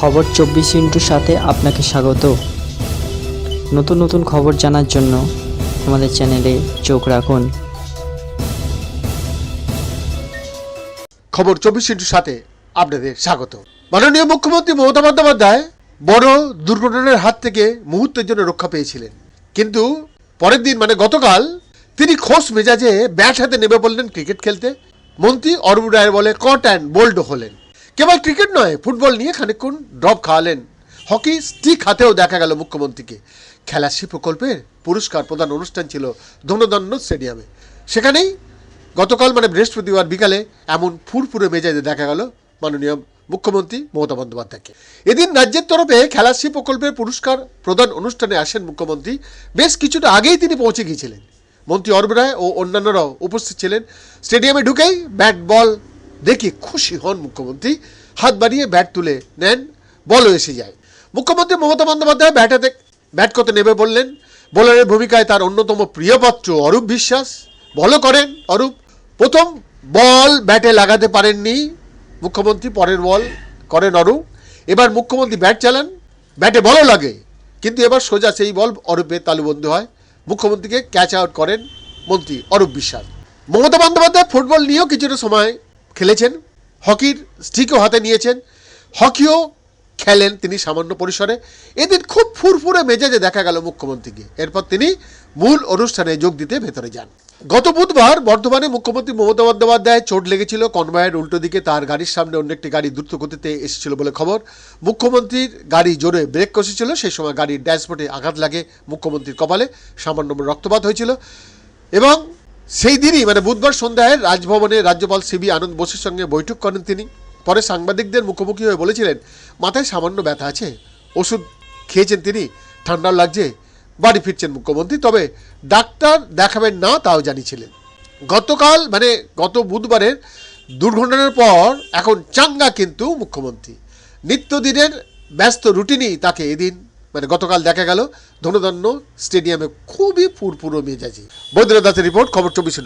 খবর চব্বিশ ইন্টুর সাথে আপনাকে স্বাগত। নতুন নতুন খবর জানার জন্য আমাদের চ্যানেলে চোখ রাখুন। খবর চব্বিশ ইন্টুর সাথে আপনাদের স্বাগত। মাননীয় মুখ্যমন্ত্রী মমতা বন্দ্যোপাধ্যায় বড় দুর্ঘটনার হাত থেকে মুহূর্তের জন্য রক্ষা পেয়েছিলেন। কিন্তু পরের দিন মানে গতকাল তিনি খোস মেজাজে ব্যাট হাতে নেমে পড়লেন ক্রিকেট খেলতে। মন্ত্রী অরুণ রায়ের বলে কট অ্যান্ড বোল্ড হলেন। কেবল ক্রিকেট নয়, ফুটবল নিয়ে খানিকক্ষণ ড্রপ খাওয়ালেন। হকি স্টিক হাতেও দেখা গেল মুখ্যমন্ত্রীকে। খেলাশ্রী প্রকল্পের পুরস্কার প্রদান অনুষ্ঠান ছিল ধনদন্ন স্টেডিয়ামে। সেখানেই গতকাল মানে বৃহস্পতিবার বিকালে এমন ফুরফুরে মেজাজে দেখা গেল মাননীয় মুখ্যমন্ত্রী মমতা বন্দ্যোপাধ্যায়কে। এদিন রাজ্যের তরফে খেলাশ্রী প্রকল্পের পুরস্কার প্রদান অনুষ্ঠানে আসেন মুখ্যমন্ত্রী। বেশ কিছুটা আগেই তিনি পৌঁছে গিয়েছিলেন। মন্ত্রী অরব রায় ও অন্যান্যরাও উপস্থিত ছিলেন। স্টেডিয়ামে ঢুকেই ব্যাট, বল দেখে খুশি হন মুখ্যমন্ত্রী। হাত বাড়িয়ে ব্যাট তুলে নেন, বলও এসে যায়। মুখ্যমন্ত্রী মমতা বন্দ্যোপাধ্যায় ব্যাট ব্যাট করতে নেমে বললেন বোলারের ভূমিকায় তার অন্যতম প্রিয়পাত্র অরূপ বিশ্বাস। বলও করেন অরূপ, প্রথম বল ব্যাটে লাগাতে পারেননি। মুখ্যমন্ত্রী পরের বল করেন অরূপ। এবার মুখ্যমন্ত্রী ব্যাট চালান, ব্যাটে বলও লাগে। কিন্তু এবার সোজা সেই বল অরূপের তালুবন্দী হয়। মুখ্যমন্ত্রীকে ক্যাচ আউট করেন মন্ত্রী অরূপ বিশ্বাস। মমতা বন্দ্যোপাধ্যায় ফুটবল নিয়েও কিছুটা সময় খেলেছেন, হকির স্টিকও হাতে নিয়েছেন, হকিও খেলেন তিনি সামান্য পরিসরে। এদিন খুব ফুরফুরে মেজাজে দেখা গেল মুখ্যমন্ত্রীকে। এরপর তিনি মূল অনুষ্ঠানে যোগ দিতে ভেতরে যান। গত বুধবার বর্ধমানে মুখ্যমন্ত্রী মমতা বন্দ্যোপাধ্যায় চোট লেগেছিল কনভয়ের উল্টো দিকে তার গাড়ির সামনে অন্য একটি গাড়ি দ্রুত গতিতে এসেছিল বলে খবর। মুখ্যমন্ত্রীর গাড়ি জোরে ব্রেক কষেছিল, সেই সময় গাড়ির ড্যাশবোর্ডে আঘাত লাগে মুখ্যমন্ত্রীর কপালে, সামান্য রক্তপাত হয়েছিল এবং সেই দিনই মানে বুধবার সন্ধ্যায় রাজভবনে রাজ্যপাল সিবি আনন্দ বোসের সঙ্গে বৈঠক করেন তিনি। পরে সাংবাদিকদের মুখোমুখি হয়ে বলেছিলেন, মাথায় সামান্য ব্যথা আছে, ওষুধ খেয়েছেন তিনি, ঠান্ডাও লাগছে, বাড়ি ফিরছেন মুখ্যমন্ত্রী, তবে ডাক্তার দেখাবেন না তাও জানিয়েছিলেন। গতকাল মানে গত বুধবারের দুর্ঘটনার পর এখন চাঙ্গা কিন্তু মুখ্যমন্ত্রী। নিত্যদিনের ব্যস্ত রুটিনই তাকে এদিন মানে গতকাল দেখা গেল ধনধান্য স্টেডিয়ামে খুবই ফুরফুরো মেজাজি। বৈদ্যনাথ দাসের রিপোর্ট খবর চব্বিশ